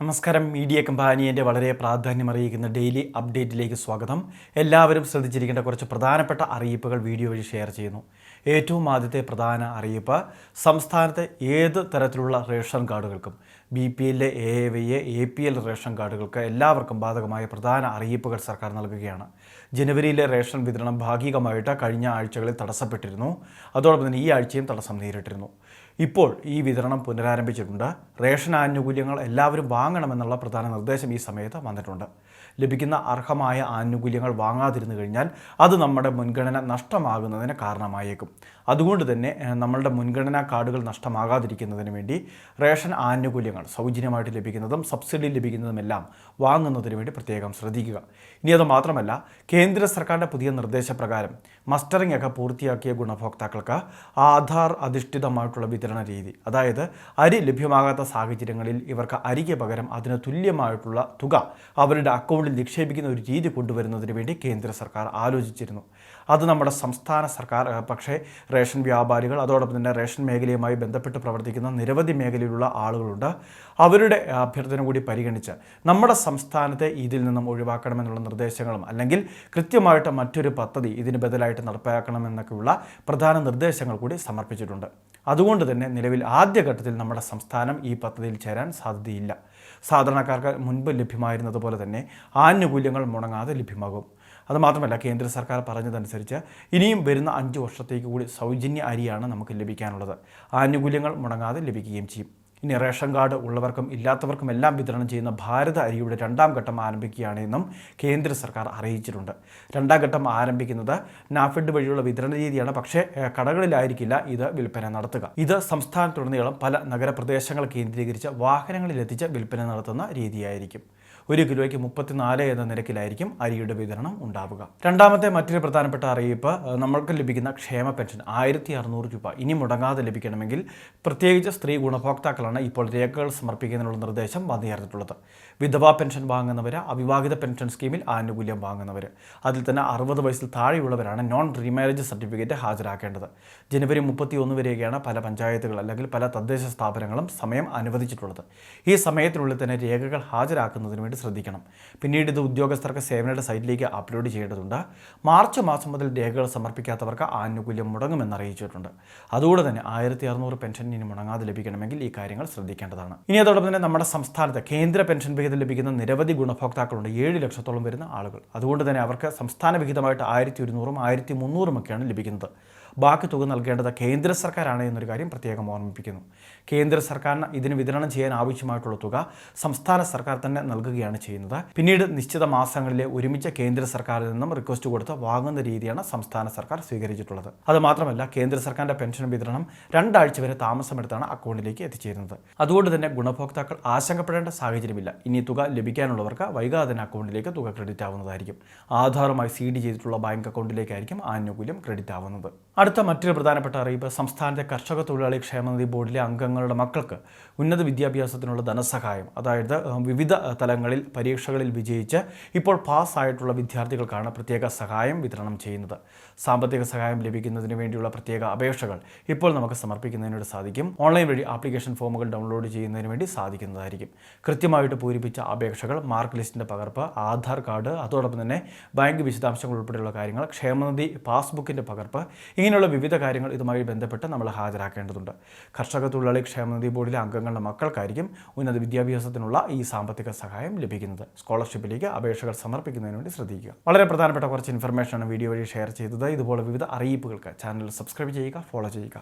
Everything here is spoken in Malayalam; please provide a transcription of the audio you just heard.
നമസ്കാരം. മീഡിയ കമ്പാനിയന്റെ വളരെ പ്രാധാന്യമറിയിക്കുന്ന ഡെയിലി അപ്ഡേറ്റിലേക്ക് സ്വാഗതം. എല്ലാവരും ശ്രദ്ധിച്ചിരിക്കേണ്ട കുറച്ച് പ്രധാനപ്പെട്ട അറിയിപ്പുകൾ വീഡിയോ വഴി ഷെയർ ചെയ്യുന്നു. ഏറ്റവും ആദ്യത്തെ പ്രധാന അറിയിപ്പ് സംസ്ഥാനത്തെ ഏത് തരത്തിലുള്ള റേഷൻ കാർഡുകൾക്കും. B P എല്ലിലെ A Y A A P L ration കാർഡുകൾക്ക് എല്ലാവർക്കും ബാധകമായ പ്രധാന അറിയിപ്പുകൾ സർക്കാർ നൽകുകയാണ്. ജനുവരിയിലെ റേഷൻ വിതരണം ഭാഗികമായിട്ട് കഴിഞ്ഞ ആഴ്ചകളിൽ തടസ്സപ്പെട്ടിരുന്നു. അതോടൊപ്പം തന്നെ ഈ ആഴ്ചയും തടസ്സം നേരിട്ടിരുന്നു. ഇപ്പോൾ ഈ വിതരണം പുനരാരംഭിച്ചിട്ടുണ്ട്. റേഷൻ ആനുകൂല്യങ്ങൾ എല്ലാവരും വാങ്ങണമെന്നുള്ള പ്രധാന നിർദ്ദേശം ഈ സമയത്ത് വന്നിട്ടുണ്ട്. ലഭിക്കുന്ന അർഹമായ ആനുകൂല്യങ്ങൾ വാങ്ങാതിരുന്നു കഴിഞ്ഞാൽ അത് നമ്മുടെ മുൻഗണന നഷ്ടമാകുന്നതിന് കാരണമായേക്കും. അതുകൊണ്ട് തന്നെ നമ്മളുടെ മുൻഗണനാ കാർഡുകൾ നഷ്ടമാകാതിരിക്കുന്നതിന് വേണ്ടി റേഷൻ ആനുകൂല്യങ്ങൾ സൗജന്യമായിട്ട് ലഭിക്കുന്നതും സബ്സിഡി ലഭിക്കുന്നതുമെല്ലാം വാങ്ങുന്നതിന് വേണ്ടി പ്രത്യേകം ശ്രദ്ധിക്കുക. ഇനി അത് മാത്രമല്ല കേന്ദ്ര സർക്കാരിന്റെ പുതിയ നിർദ്ദേശപ്രകാരം മസ്റ്ററിംഗ് ഒക്കെ പൂർത്തിയാക്കിയ ഗുണഭോക്താക്കൾക്ക് ആധാർ അധിഷ്ഠിതമായിട്ടുള്ള വിതരണ രീതി അതായത് അരി ലഭ്യമാകാത്ത സാഹചര്യങ്ങളിൽ ഇവർക്ക് അരിക്ക് പകരം അതിന് തുല്യമായിട്ടുള്ള തുക അവരുടെ അക്കൗണ്ടിൽ നിക്ഷേപിക്കുന്ന ഒരു രീതി കൊണ്ടുവരുന്നതിന് വേണ്ടി കേന്ദ്ര സർക്കാർ ആലോചിച്ചിരുന്നു. അത് നമ്മുടെ സംസ്ഥാന സർക്കാർ പക്ഷേ റേഷൻ വ്യാപാരികൾ അതോടൊപ്പം തന്നെ റേഷൻ മേഖലയുമായി ബന്ധപ്പെട്ട് പ്രവർത്തിക്കുന്ന നിരവധി മേഖലയിലുള്ള ആളുകളുണ്ട്. അവരുടെ അഭ്യർത്ഥന കൂടി പരിഗണിച്ച് നമ്മുടെ സംസ്ഥാനത്തെ ഇതിൽ നിന്നും ഒഴിവാക്കണമെന്നുള്ള നിർദ്ദേശങ്ങളും അല്ലെങ്കിൽ കൃത്യമായിട്ട് മറ്റൊരു പദ്ധതി ഇതിന് ബദലായിട്ട് നടപ്പാക്കണമെന്നൊക്കെയുള്ള പ്രധാന നിർദ്ദേശങ്ങൾ കൂടി സമർപ്പിച്ചിട്ടുണ്ട്. അതുകൊണ്ട് തന്നെ നിലവിൽ ആദ്യഘട്ടത്തിൽ നമ്മുടെ സംസ്ഥാനം ഈ പദ്ധതിയിൽ ചേരാൻ സാധ്യതയില്ല. സാധാരണക്കാർക്ക് മുൻപ് ലഭ്യമായിരുന്നതുപോലെ തന്നെ ആനുകൂല്യങ്ങൾ മുടങ്ങാതെ ലഭ്യമാകും. അതുമാത്രമല്ല കേന്ദ്ര സർക്കാർ പറഞ്ഞതനുസരിച്ച് ഇനിയും വരുന്ന അഞ്ച് വർഷത്തേക്ക് കൂടി സൗജന്യ അരിയാണ് നമുക്ക് ലഭിക്കാനുള്ളത്. ആനുകൂല്യങ്ങൾ മുടങ്ങാതെ ലഭിക്കുകയും ചെയ്യും. ഇനി റേഷൻ കാർഡ് ഉള്ളവർക്കും ഇല്ലാത്തവർക്കും എല്ലാം വിതരണം ചെയ്യുന്ന ഭാരത അരിയുടെ രണ്ടാം ഘട്ടം ആരംഭിക്കുകയാണ് എന്നും കേന്ദ്ര സർക്കാർ അറിയിച്ചിട്ടുണ്ട്. രണ്ടാം ഘട്ടം ആരംഭിക്കുന്നത് നാഫെഡ് വഴിയുള്ള വിതരണ രീതിയാണ്. പക്ഷേ കടകളിലായിരിക്കില്ല ഇത് വിൽപ്പന നടത്തുക. ഇത് സംസ്ഥാനത്തുടനീളം പല നഗരപ്രദേശങ്ങൾ കേന്ദ്രീകരിച്ച് വാഹനങ്ങളിലെത്തിച്ച് വിൽപ്പന നടത്തുന്ന രീതിയായിരിക്കും. ഒരു കിലോയ്ക്ക് മുപ്പത്തിനാല് എന്ന നിരക്കിലായിരിക്കും അരിയുടെ വിതരണം ഉണ്ടാവുക. രണ്ടാമത്തെ മറ്റൊരു പ്രധാനപ്പെട്ട അറിയിപ്പ് നമ്മൾക്ക് ലഭിക്കുന്ന ക്ഷേമ പെൻഷൻ ആയിരത്തി അറുന്നൂറ് രൂപ. ഇനി മുടങ്ങാതെ ലഭിക്കണമെങ്കിൽ പ്രത്യേകിച്ച് സ്ത്രീ ഗുണഭോക്താക്കളാണ് ഇപ്പോൾ രേഖകൾ സമർപ്പിക്കുന്നതിനുള്ള നിർദ്ദേശം വന്നിയർന്നിട്ടുള്ളത് വിധവാ പെൻഷൻ വാങ്ങുന്നവർ അവിവാഹിത പെൻഷൻ സ്കീമിൽ ആനുകൂല്യം വാങ്ങുന്നവർ അതിൽ തന്നെ അറുപത് വയസ്സിൽ താഴെയുള്ളവരാണ് നോൺ റീമാരേജ് സർട്ടിഫിക്കറ്റ് ഹാജരാക്കേണ്ടത്. ജനുവരി മുപ്പത്തി ഒന്ന് വരെയൊക്കെയാണ് പല പഞ്ചായത്തുകൾ അല്ലെങ്കിൽ പല തദ്ദേശ സ്ഥാപനങ്ങളും സമയം അനുവദിച്ചിട്ടുള്ളത്. ഈ സമയത്തിനുള്ളിൽ തന്നെ രേഖകൾ ഹാജരാക്കുന്നതിന് വേണ്ടി ശ്രദ്ധിക്കണം. പിന്നീട് ഇത് ഉദ്യോഗസ്ഥർക്ക് സേവനയുടെ സൈറ്റിലേക്ക് അപ്ലോഡ് ചെയ്യേണ്ടതുണ്ട്. മാർച്ച് മാസം മുതൽ രേഖകൾ സമർപ്പിക്കാത്തവർക്ക് ആനുകൂല്യം മുടങ്ങുമെന്ന് അറിയിച്ചിട്ടുണ്ട്. അതുകൊണ്ട് തന്നെ ആയിരത്തി അറുന്നൂറ് പെൻഷൻ ഇനി മുടങ്ങാതെ ലഭിക്കണമെങ്കിൽ ഈ കാര്യങ്ങൾ ശ്രദ്ധിക്കേണ്ടതാണ്. ഇനി അതോടൊപ്പം തന്നെ നമ്മുടെ സംസ്ഥാനത്ത് കേന്ദ്ര പെൻഷൻ വിഹിതം ലഭിക്കുന്ന നിരവധി ഗുണഭോക്താക്കളുണ്ട്. ഏഴ് ലക്ഷത്തോളം വരുന്ന ആളുകൾ. അതുകൊണ്ട് തന്നെ അവർക്ക് സംസ്ഥാന വിഹിതമായിട്ട് ആയിരത്തി ഒരുന്നൂറും ആയിരത്തി മുന്നൂറും ഒക്കെയാണ് ലഭിക്കുന്നത്. ബാക്കി തുക നൽകേണ്ടത് കേന്ദ്ര സർക്കാരാണ് എന്നൊരു കാര്യം പ്രത്യേകം ഓർമ്മിപ്പിക്കുന്നു. കേന്ദ്ര സർക്കാരിന് ഇതിന് വിതരണം ചെയ്യാൻ ആവശ്യമായിട്ടുള്ള തുക സംസ്ഥാന സർക്കാർ തന്നെ നൽകുകയാണ്. ചെയ്യുന്നത്. പിന്നീട് നിശ്ചിത മാസങ്ങളിലെ ഒരുമിച്ച് കേന്ദ്ര സർക്കാരിൽ നിന്നും റിക്വസ്റ്റ് കൊടുത്ത് വാങ്ങുന്ന രീതിയാണ് സംസ്ഥാന സർക്കാർ സ്വീകരിച്ചിട്ടുള്ളത്. അത് മാത്രമല്ല കേന്ദ്ര സർക്കാരിന്റെ പെൻഷൻ വിതരണം രണ്ടാഴ്ച വരെ താമസമെടുത്താണ് അക്കൗണ്ടിലേക്ക് എത്തിച്ചേരുന്നത്. അതുകൊണ്ട് തന്നെ ഗുണഭോക്താക്കൾ ആശങ്കപ്പെടേണ്ട സാഹചര്യമില്ല. ഇനി തുക ലഭിക്കാനുള്ളവർക്ക് വൈകാതെ തന്നെ അക്കൗണ്ടിലേക്ക് തുക ക്രെഡിറ്റ് ആവുന്നതായിരിക്കും. ആധാറുമായി സീഡ് ചെയ്തിട്ടുള്ള ബാങ്ക് അക്കൗണ്ടിലേക്കായിരിക്കും ആനുകൂല്യം ക്രെഡിറ്റ് ആവുന്നത്. അടുത്ത മറ്റൊരു പ്രധാനപ്പെട്ട അറിയിപ്പ് സംസ്ഥാനത്തെ കർഷക തൊഴിലാളി ക്ഷേമനിധി ബോർഡിലെ അംഗങ്ങളുടെ മക്കൾക്ക് ഉന്നത വിദ്യാഭ്യാസത്തിനുള്ള ധനസഹായം. അതായത് വിവിധ തലങ്ങളിൽ പരീക്ഷകളിൽ വിജയിച്ച് ഇപ്പോൾ പാസ്സായിട്ടുള്ള വിദ്യാർത്ഥികൾക്കാണ് പ്രത്യേക സഹായം വിതരണം ചെയ്യുന്നത്. സാമ്പത്തിക സഹായം ലഭിക്കുന്നതിന് വേണ്ടിയുള്ള പ്രത്യേക അപേക്ഷകൾ ഇപ്പോൾ നമുക്ക് സമർപ്പിക്കുന്നതിനോട് സാധിക്കും. ഓൺലൈൻ വഴി ആപ്ലിക്കേഷൻ ഫോമുകൾ ഡൗൺലോഡ് ചെയ്യുന്നതിന് വേണ്ടി സാധിക്കുന്നതായിരിക്കും. കൃത്യമായിട്ട് പൂരിപ്പിച്ച അപേക്ഷകൾ മാർക്ക് ലിസ്റ്റിന്റെ പകർപ്പ് ആധാർ കാർഡ് അതോടൊപ്പം തന്നെ ബാങ്ക് വിശദാംശങ്ങൾ ഉൾപ്പെടെയുള്ള കാര്യങ്ങൾ ക്ഷേമനിധി പാസ്ബുക്കിന്റെ പകർപ്പ് ഇങ്ങനെയുള്ള വിവിധ കാര്യങ്ങൾ ഇതുമായി ബന്ധപ്പെട്ട് നമ്മൾ ഹാജരാക്കേണ്ടതുണ്ട്. കർഷക തൊഴിലാളി ക്ഷേമനിധി ബോർഡിലെ അംഗങ്ങളുടെ മക്കൾക്കായിരിക്കും ഉന്നത വിദ്യാഭ്യാസത്തിനുള്ള ഈ സാമ്പത്തിക സഹായം ലഭിക്കുന്നത്. സ്കോളർഷിപ്പിലേക്ക് അപേക്ഷകൾ സമർപ്പിക്കുന്നതിന് വേണ്ടി ശ്രദ്ധിക്കുക. വളരെ പ്രധാനപ്പെട്ട കുറച്ച് ഇൻഫർമേഷനാണ് വീഡിയോ വഴി ഷെയർ ചെയ്തത്. ഇതുപോലെ വിവിധ അറിയിപ്പുകൾക്ക് ചാനൽ സബ്സ്ക്രൈബ് ചെയ്യുക ഫോളോ ചെയ്യുക.